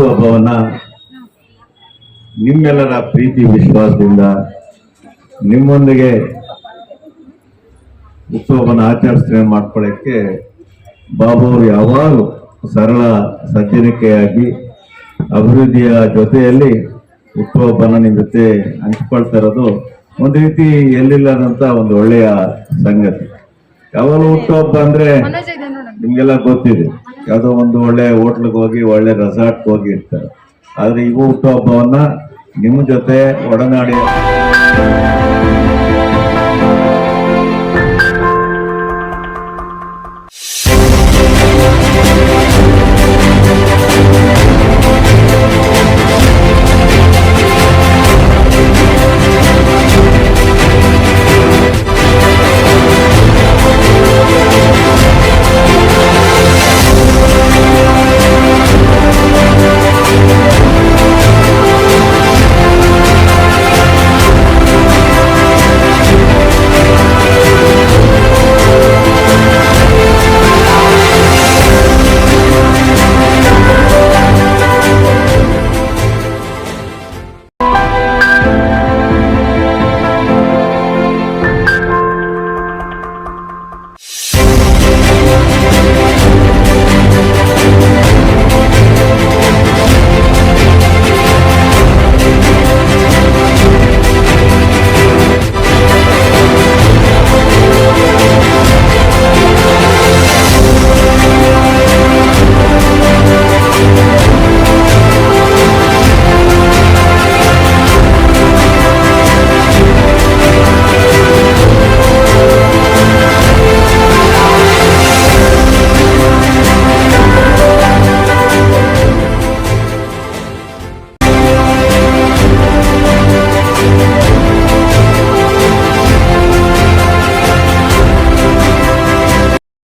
ಹುಟ್ಟುಹಬ್ಬವನ್ನ ನಿಮ್ಮೆಲ್ಲರ ಪ್ರೀತಿ ವಿಶ್ವಾಸದಿಂದ ನಿಮ್ಮೊಂದಿಗೆ ಉತ್ಸವವನ್ನು ಆಚರಿಸ್ತೇನೆ ಮಾಡ್ಕೊಳ್ಳೋಕ್ಕೆ ಬಾಬು ಅವರು ಯಾವಾಗಲೂ ಸರಳ ಸಜ್ಜನಿಕೆಯಾಗಿ ಅಭಿವೃದ್ಧಿಯ ಜೊತೆಯಲ್ಲಿ ಹುಟ್ಟುಹಬ್ಬನ ನಿಮ್ಮ ಜೊತೆ ಹಂಚ್ಕೊಳ್ತಾ ಇರೋದು ಒಂದು ರೀತಿ ಎಲ್ಲಿಲ್ಲದಂತ ಒಂದು ಒಳ್ಳೆಯ ಸಂಗತಿ. ಯಾವಾಗಲೂ ಹುಟ್ಟುಹಬ್ಬ ಅಂದ್ರೆ ನಿಮ್ಗೆಲ್ಲ ಗೊತ್ತಿದೆ. ಯಾವುದೋ ಒಂದು ಒಳ್ಳೆ ಹೋಟ್ಲಿಗೆ ಹೋಗಿ, ಒಳ್ಳೆ ರೆಸಾರ್ಟ್ಗೆ ಹೋಗಿ ಇರ್ತಾರೆ. ಈ ಇವು ಹುಟ್ಟುಹಬ್ಬವನ್ನು ನಿಮ್ಮ ಜೊತೆ ಒಡನಾಡಿ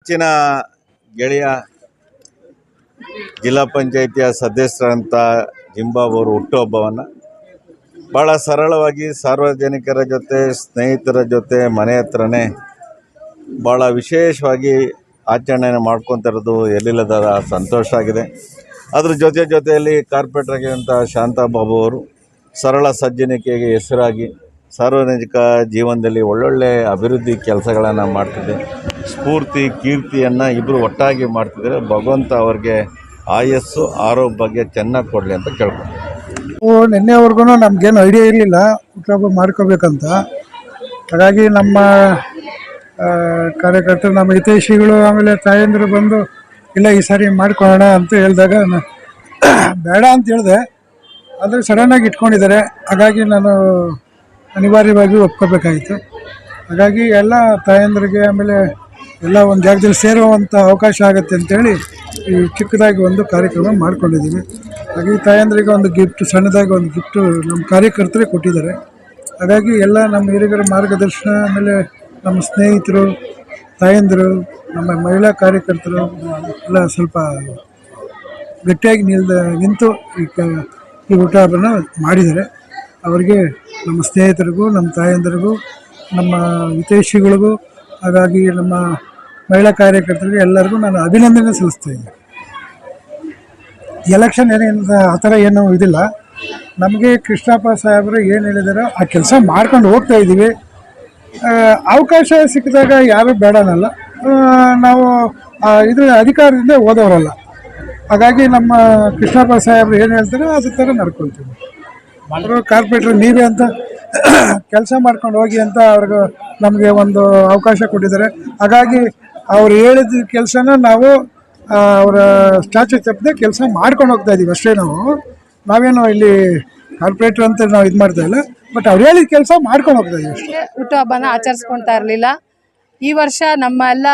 ಹೆಚ್ಚಿನ ಗೆಳೆಯ ಜಿಲ್ಲಾ ಪಂಚಾಯಿತಿಯ ಸದಸ್ಯರಂಥ ಜಿಂಬಾಬ್ ಅವರು ಹುಟ್ಟುಹಬ್ಬವನ್ನು ಭಾಳ ಸರಳವಾಗಿ ಸಾರ್ವಜನಿಕರ ಜೊತೆ, ಸ್ನೇಹಿತರ ಜೊತೆ, ಮನೆ ಹತ್ರನೇ ಭಾಳ ವಿಶೇಷವಾಗಿ ಆಚರಣೆಯನ್ನು ಮಾಡ್ಕೊತಿರೋದು ಎಲ್ಲಿಲ್ಲದ ಸಂತೋಷ ಆಗಿದೆ. ಅದ್ರ ಜೊತೆ ಜೊತೆಯಲ್ಲಿ ಕಾರ್ಪೊರೇಟರ್ ಆಗಿರುವಂಥ ಶಾಂತಾ ಬಾಬು ಅವರು ಸರಳ ಸಜ್ಜನಿಕೆಗೆ ಹೆಸರಾಗಿ ಸಾರ್ವಜನಿಕ ಜೀವನದಲ್ಲಿ ಒಳ್ಳೊಳ್ಳೆ ಅಭಿವೃದ್ಧಿ ಕೆಲಸಗಳನ್ನು ಮಾಡ್ತಿದ್ದೆ ಸ್ಫೂರ್ತಿ, ಕೀರ್ತಿಯನ್ನು ಇಬ್ಬರು ಒಟ್ಟಾಗಿ ಮಾಡ್ತಿದ್ದಾರೆ. ಭಗವಂತ ಅವ್ರಿಗೆ ಆಯಸ್ಸು, ಆರೋಗ್ಯ ಚೆನ್ನಾಗಿ ಕೊಡಲಿ ಅಂತ ಕೇಳ್ಕೊಂಡು ನಿನ್ನೆವರೆಗೂ ನಮಗೇನು ಐಡಿಯಾ ಇರಲಿಲ್ಲ. ಹುಟ್ಟುಹಬ್ಬ ಮಾಡ್ಕೋಬೇಕಂತ. ಹಾಗಾಗಿ ನಮ್ಮ ಕಾರ್ಯಕರ್ತರು, ನಮ್ಮ ಹಿತೈಷಿಗಳು, ಆಮೇಲೆ ತಾಯಂದಿರು ಬಂದು, ಇಲ್ಲ, ಈ ಸಾರಿ ಮಾಡ್ಕೊಳ್ಳೋಣ ಅಂತ ಹೇಳಿದಾಗ ಬೇಡ ಅಂತ ಹೇಳಿದೆ. ಆದರೆ ಸಡನ್ನಾಗಿ ಇಟ್ಕೊಂಡಿದ್ದಾರೆ. ಹಾಗಾಗಿ ನಾನು ಅನಿವಾರ್ಯವಾಗಿ ಒಪ್ಕೋಬೇಕಾಯಿತು ಹಾಗಾಗಿ ಎಲ್ಲ ತಾಯಂದ್ರಿಗೆ ಆಮೇಲೆ ಎಲ್ಲ ಒಂದು ಜಾಗದಲ್ಲಿ ಸೇರುವಂಥ ಅವಕಾಶ ಆಗುತ್ತೆ ಅಂತೇಳಿ ಈ ಚಿಕ್ಕದಾಗಿ ಒಂದು ಕಾರ್ಯಕ್ರಮ ಮಾಡ್ಕೊಂಡಿದ್ದೀವಿ. ಹಾಗಾಗಿ ತಾಯಂದ್ರಿಗೆ ಒಂದು ಗಿಫ್ಟ್ ಸಣ್ಣದಾಗಿ ಒಂದು ಗಿಫ್ಟು ನಮ್ಮ ಕಾರ್ಯಕರ್ತರೇ ಕೊಟ್ಟಿದ್ದಾರೆ. ಹಾಗಾಗಿ ಎಲ್ಲ ನಮ್ಮ ಹಿರಿಯರ ಮಾರ್ಗದರ್ಶನ, ಆಮೇಲೆ ನಮ್ಮ ಸ್ನೇಹಿತರು, ತಾಯಂದಿರು, ನಮ್ಮ ಮಹಿಳಾ ಕಾರ್ಯಕರ್ತರು, ಎಲ್ಲ ಸ್ವಲ್ಪ ಗಟ್ಟಿಯಾಗಿ ನಿಲ್ದ ನಿಂತು ಈ ಕ ಈ ಊಟ ಹಬ್ಬನ ಮಾಡಿದ್ದಾರೆ. ಅವರಿಗೆ ನಮ್ಮ ಸ್ನೇಹಿತರಿಗೂ, ನಮ್ಮ ತಾಯಂದಿರಿಗೂ, ನಮ್ಮ ಹಿತೈಷಿಗಳಿಗೂ, ಹಾಗಾಗಿ ನಮ್ಮ ಮಹಿಳಾ ಕಾರ್ಯಕರ್ತರಿಗೆ ಎಲ್ಲರಿಗೂ ನಾನು ಅಭಿನಂದನೆ ಸಲ್ಲಿಸ್ತಾ ಇದ್ದೀನಿ ಎಲೆಕ್ಷನ್ ಏನೇನು ಆ ಥರ ಏನು ಇದಿಲ್ಲ. ನಮಗೆ ಕೃಷ್ಣಪ್ಪ ಸಾಹೇಬರು ಏನು ಹೇಳಿದಾರೋ ಆ ಕೆಲಸ ಮಾಡ್ಕೊಂಡು ಹೋಗ್ತಾ ಇದ್ದೀವಿ. ಅವಕಾಶ ಸಿಕ್ಕಿದಾಗ ಯಾರು ಬೇಡನಲ್ಲ. ನಾವು ಇದರ ಅಧಿಕಾರದಿಂದ ಓದೋರಲ್ಲ ಹಾಗಾಗಿ ನಮ್ಮ ಕೃಷ್ಣಪ್ಪ ಸಾಹೇಬರು ಏನು ಹೇಳ್ತಾರೋ ಅದ್ರ ಥರ ನಡ್ಕೊಳ್ತೀವಿ. ಕಾರ್ಪೊರೇಟ್ರ್ ನೀವೇ ಅಂತ ಕೆಲಸ ಮಾಡ್ಕೊಂಡು ಹೋಗಿ ಅಂತ ಅವ್ರಿಗೂ ನಮಗೆ ಒಂದು ಅವಕಾಶ ಕೊಟ್ಟಿದ್ದಾರೆ. ಹಾಗಾಗಿ ಅವ್ರು ಹೇಳಿದ ಕೆಲಸನ ನಾವು ಅವರ ಸ್ಟ್ಯಾಚು ತಪ್ಪದೆ ಕೆಲಸ ಮಾಡ್ಕೊಂಡು ಹೋಗ್ತಾ ಇದ್ದೀವಿ ಅಷ್ಟೇ ನಾವು. ನಾವೇನು ಇಲ್ಲಿ ಕಾರ್ಪೊರೇಟರ್ ಅಂತ ನಾವು ಇದು ಮಾಡ್ತಾ ಇಲ್ಲ ಬಟ್ ಅವ್ರು ಹೇಳಿದ ಕೆಲಸ ಮಾಡ್ಕೊಂಡು ಹೋಗ್ತಾ ಇದೀವಿ ಅಷ್ಟೇ. ಹುಟ್ಟುಹಬ್ಬನ ಆಚರಿಸ್ಕೊಳ್ತಾ ಇರಲಿಲ್ಲ. ಈ ವರ್ಷ ನಮ್ಮ ಎಲ್ಲ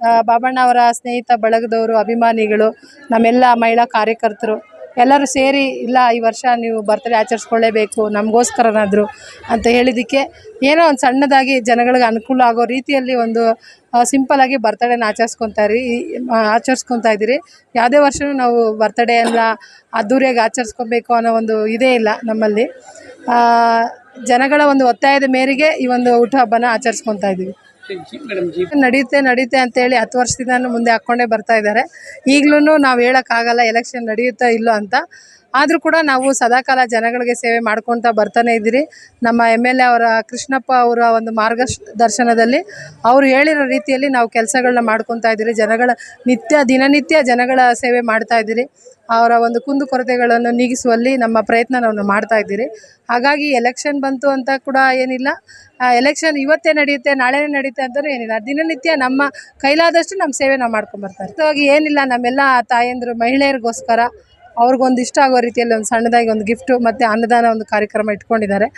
ಆ, ಬಾಬಣ್ಣ ಅವರ ಸ್ನೇಹಿತ ಬಳಗದವರು ಅಭಿಮಾನಿಗಳು ನಮ್ಮೆಲ್ಲ ಮಹಿಳಾ ಕಾರ್ಯಕರ್ತರು ಎಲ್ಲರೂ ಸೇರಿ, ಇಲ್ಲ, ಈ ವರ್ಷ ನೀವು ಬರ್ತಡೇ ಆಚರಿಸ್ಕೊಳ್ಳೇಬೇಕು, ನಮಗೋಸ್ಕರನಾದರೂ ಅಂತ ಹೇಳಿದ್ದಕ್ಕೆ ಏನೋ ಒಂದು ಸಣ್ಣದಾಗಿ ಜನಗಳಿಗೆ ಅನುಕೂಲ ಆಗೋ ರೀತಿಯಲ್ಲಿ ಒಂದು ಸಿಂಪಲಾಗಿ ಬರ್ತಡೇನ ಆಚರಿಸ್ಕೊತಾ ಇರಿ ಆಚರಿಸ್ಕೊತಾ ಇದ್ದೀರಿ. ಯಾವುದೇ ವರ್ಷವೂ ನಾವು ಬರ್ತಡೇ ಎಲ್ಲ ಅದ್ದೂರಿಯಾಗಿ ಆಚರಿಸ್ಕೊಬೇಕು ಅನ್ನೋ ಒಂದು ಇದೇ ಇಲ್ಲ ನಮ್ಮಲ್ಲಿ. ಜನಗಳ ಒಂದು ಒತ್ತಾಯದ ಮೇರೆಗೆ ಈ ಒಂದು ಊಟ ಹಬ್ಬನ ಆಚರಿಸ್ಕೊತಾ ಇದ್ದೀವಿ. ನಡೆಯುತ್ತೆ ನಡೆಯುತ್ತೆ ಅಂತೇಳಿ ಹತ್ತು ವರ್ಷದಿಂದ ಮುಂದೆ ಹಾಕ್ಕೊಂಡೇ ಬರ್ತಾ ಇದ್ದಾರೆ. ಈಗಲೂ ನಾವು ಹೇಳೋಕ್ಕಾಗಲ್ಲ ಎಲೆಕ್ಷನ್ ನಡೆಯುತ್ತಾ ಇಲ್ಲೋ ಅಂತ. ಆದರೂ ಕೂಡ ನಾವು ಸದಾಕಾಲ ಜನಗಳಿಗೆ ಸೇವೆ ಮಾಡ್ಕೊತಾ ಬರ್ತಾನೆ ಇದ್ದೀರಿ. ನಮ್ಮ ಎಂ ಎಲ್ ಎ ಅವರ, ಕೃಷ್ಣಪ್ಪ ಅವರ ಒಂದು ಮಾರ್ಗದರ್ಶನದಲ್ಲಿ ಅವರು ಹೇಳಿರೋ ರೀತಿಯಲ್ಲಿ ನಾವು ಕೆಲಸಗಳನ್ನ ಮಾಡ್ಕೊತಾ ಇದ್ದೀರಿ. ಜನಗಳ ನಿತ್ಯ, ದಿನನಿತ್ಯ ಜನಗಳ ಸೇವೆ ಮಾಡ್ತಾ ಇದ್ದೀರಿ. ಅವರ ಒಂದು ಕುಂದು ಕೊರತೆಗಳನ್ನು ನೀಗಿಸುವಲ್ಲಿ ನಮ್ಮ ಪ್ರಯತ್ನ ನಾವು ಮಾಡ್ತಾ ಇದ್ದೀರಿ. ಹಾಗಾಗಿ ಎಲೆಕ್ಷನ್ ಬಂತು ಅಂತ ಕೂಡ ಏನಿಲ್ಲ. ಎಲೆಕ್ಷನ್ ಇವತ್ತೇ ನಡೆಯುತ್ತೆ, ನಾಳೆನೇ ನಡೆಯುತ್ತೆ ಅಂತಲೂ ಏನಿಲ್ಲ. ದಿನನಿತ್ಯ ನಮ್ಮ ಕೈಲಾದಷ್ಟು ನಮ್ಮ ಸೇವೆ ನಾವು ಮಾಡ್ಕೊಂಬರ್ತಾರೆ ಹಾಗಾಗಿ ಏನಿಲ್ಲ, ನಮ್ಮೆಲ್ಲ ತಾಯಂದಿರು, ಮಹಿಳೆಯರಿಗೋಸ್ಕರ ಅವ್ರಿಗೊಂದು ಇಷ್ಟ ಆಗೋ ರೀತಿಯಲ್ಲಿ ಒಂದು ಸಣ್ಣದಾಗಿ ಒಂದು ಗಿಫ್ಟು ಮತ್ತು ಅನ್ನದಾನ ಒಂದು ಕಾರ್ಯಕ್ರಮ ಇಟ್ಕೊಂಡಿದ್ದಾರೆ.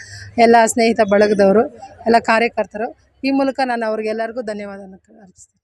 ಎಲ್ಲ ಸ್ನೇಹಿತ ಬಳಗದವರು, ಎಲ್ಲ ಕಾರ್ಯಕರ್ತರು. ಈ ಮೂಲಕ ನಾನು ಅವ್ರಿಗೆಲ್ಲರಿಗೂ ಧನ್ಯವಾದ ಅರ್ಪಿಸ್ತೀನಿ.